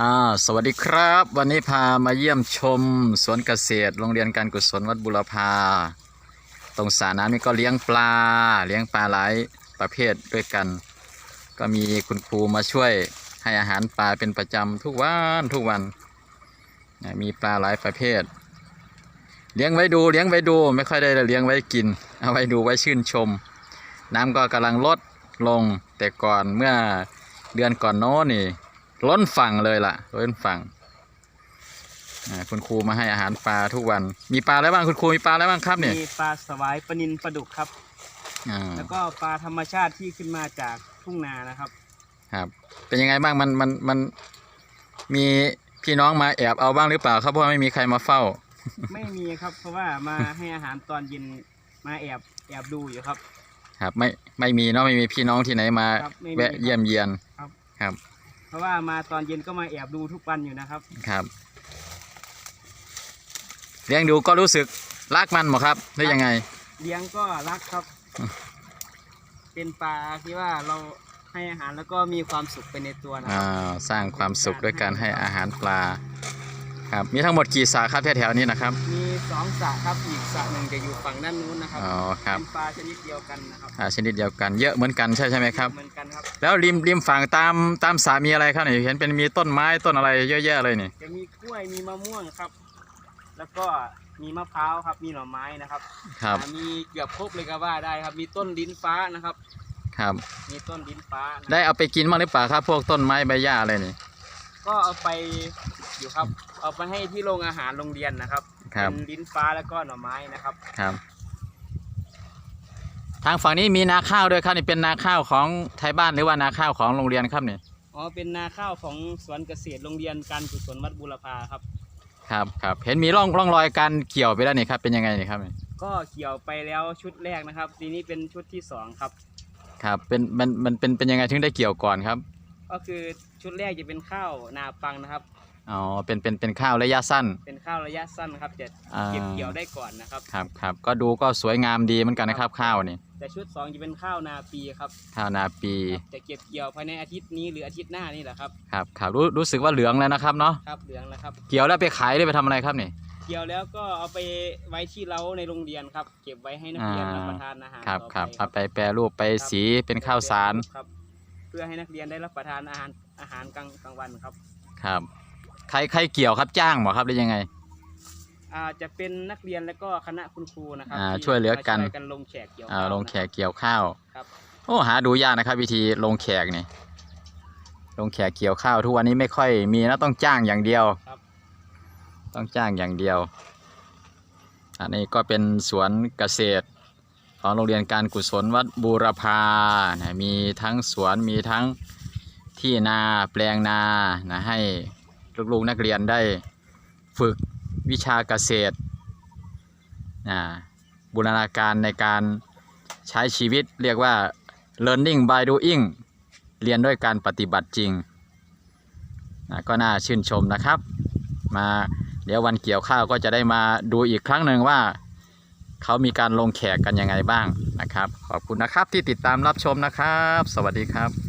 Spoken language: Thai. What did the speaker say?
อ่าสวัสดีครับ วันนี้พามาเยี่ยมชมสวนเกษตร โรงเรียนการกุศลวัดบุรพา ตรงสระน้ำนี่ก็เลี้ยงปลา เลี้ยงปลาหลายประเภทด้วยกัน ก็มีคุณครูมาช่วยให้อาหารปลาเป็นประจำทุกวันทุกวัน มีปลาหลายประเภท เลี้ยงไว้ดูเลี้ยงไว้ดูไม่ค่อยได้เลี้ยงไว้กิน เอาไว้ดูไว้ชื่นชม น้ำก็กำลังลดลงแต่ก่อนเมื่อเดือนก่อนโน้นนี่ ล้นฝั่งเลยล่ะล้นฝั่งอ่าคุณครูมาให้อาหารปลาทุกวัน มีปลาอะไรบ้างคุณครูมีปลาอะไรบ้างครับเนี่ยมีปลาสวายปลานินปลาดุกครับอ่าแล้วก็ปลาธรรมชาติที่ขึ้นมาจากทุ่งนานะครับ ครับ เป็นยังไงบ้างมันมันมันมีพี่น้องมาแอบเอาบ้างหรือเปล่าครับเพราะว่าไม่มีใครมาเฝ้า ไม่มีครับ เพราะว่ามาให้อาหารตอนเย็นมาแอบแอบดูอยู่ครับ ครับไม่ไม่มีเนาะไม่มีพี่น้องที่ไหนมาครับไม่มีแวะเยี่ยมเยียนครับครับ เพราะว่ามาตอนเย็นก็มาแอบดูทุกวันอยู่นะครับ ครับ เลี้ยงดูก็รู้สึกรักมันหมดครับหรือยังไง เลี้ยงก็รักครับอืมเป็นปลาที่ว่าเราให้อาหารแล้วก็มีความสุขไปในตัวนะคอ่ารับสร้างความสุขด้วยการให้อาหารปลา ครับ มีทั้งหมดกี่สาครับแถวๆนี้นะครับ มี สองสระครับอีกสระหนึ่งจะอยู่ฝั่งด้านนู้นนะครับอ๋อครับ เป็นปลาชนิดเดียวกันนะครับอ่าชนิดเดียวกันเยอะเหมือนกันใช่ใช่ไหมครับ เหมือนกันครับ แล้วริมริมฝั่งตามตามสามีอะไรครับเนี่ยเห็นเป็นมีต้นไม้ต้นอะไรเยอะแยะเลยนี่จะมีกล้วยมีมะม่วงครับ แล้วก็มีมะพร้าวครับมีหน่อไม้นะครับครับอ่ามีเกือบครบเลยก็ว่าได้ครับ มีต้นลิ้นฟ้านะครับ ครับ มีต้นลิ้นฟ้านะได้เอาไปกินบ้างหรือเปล่าครับ พวกต้นไม้ใบหญ้าอะไรนี่ก็เอาไปอยู่ครับ เอาไปให้ที่โรงอาหารโรงเรียนนะครับ ครับ เป็นลิ้นฟ้าแล้วก็หน่อไม้นะครับ ครับ ทางฝั่งนี้มีนาข้าวด้วยครับนี่เป็นนาข้าวของไทยบ้านหรือว่านาข้าวของโรงเรียนครับนี่อ๋อเป็นนาข้าวของสวนเกษตรโรงเรียนการกุศลวัดบุรพาครับ ครับครับเห็นมีร่องร่องรอยการเกี่ยวไปแล้วนี่ครับ เป็นยังไงนี่ครับนี่ก็เกี่ยวไปแล้วชุดแรกนะครับ ทีนี้เป็นชุดที่สองครับ ครับเป็นมันมันเป็นเป็นยังไงถึงได้เกี่ยวก่อนครับ ก็คือชุดแรกจะเป็นข้าวนาปังนะครับ อ๋อเป็นเป็นเป็นข้าวระยะสั้น เป็นข้าวระยะสั้นครับจะอ่า เก็บเกี่ยวได้ก่อนนะครับ ครับครับก็ดูก็สวยงามดีเหมือนกันนะครับข้าวนี่แต่ชุดสองจะเป็นข้าวนาปีครับข้าวนาปีจะเก็บเกี่ยวภายในอาทิตย์นี้หรืออาทิตย์หน้านี่แหละครับครับครับรู้รู้สึกว่าเหลืองแล้วนะครับเนาะครับเหลืองแล้วครับ เกี่ยวแล้วไปขายหรือไปทำอะไรครับนี่ เกี่ยวแล้วก็เอาไปไว้ที่เล้าในโรงเรียนครับ เก็บไว้ให้นักเรียนอ่า รับประทานอาหารครับต่อครับไปเอาไปแปรรูปไปสีเป็นข้าวสารครับ เพื่อให้นักเรียนได้รับประทานอาหารอาหารกลางกลางวันครับ ครับ ใครใครเกี่ยวครับจ้างหมอครับหรือยังไง อ่าจะเป็นนักเรียนและก็คณะคุณครูนะครัอ่าที่ช่วยเหลือกัน มาช่วยกันลงแขกเกี่ยวอ่าข้าวลงแขกเกี่ยวข้าวครับ โอ้หาดูยากนะครับวิธีลงแขกนี่ลงแขกเกี่ยวข้าวทุกวันนี้ไม่ค่อยมีนะต้องจ้างอย่างเดียวครับ ต้องจ้างอย่างเดียว อันนี้ก็เป็นสวนเกษตร ของโรงเรียนการกุศลวัดบูรพานะมีทั้งสวนมีทั้งที่นาแปลงนานะให้ ลูกๆนักเรียนได้ฝึกวิชาเกษตรบูรณาการในการใช้ชีวิตเรียกว่า learning by doing เรียนด้วยการปฏิบัติจริง ก็น่าชื่นชมนะครับ มาเดี๋ยววันเกี่ยวข้าวก็จะได้มาดูอีกครั้งหนึ่งว่า เขามีการลงแขกกันยังไงบ้างนะครับ ขอบคุณนะครับที่ติดตามรับชมนะครับ สวัสดีครับ